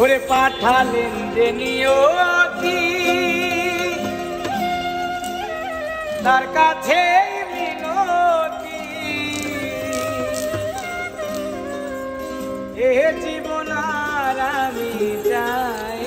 ওরে পাঠালেন যে নিয়তি। তার কাছে মিনতি। এ জীবন আর আমি যাই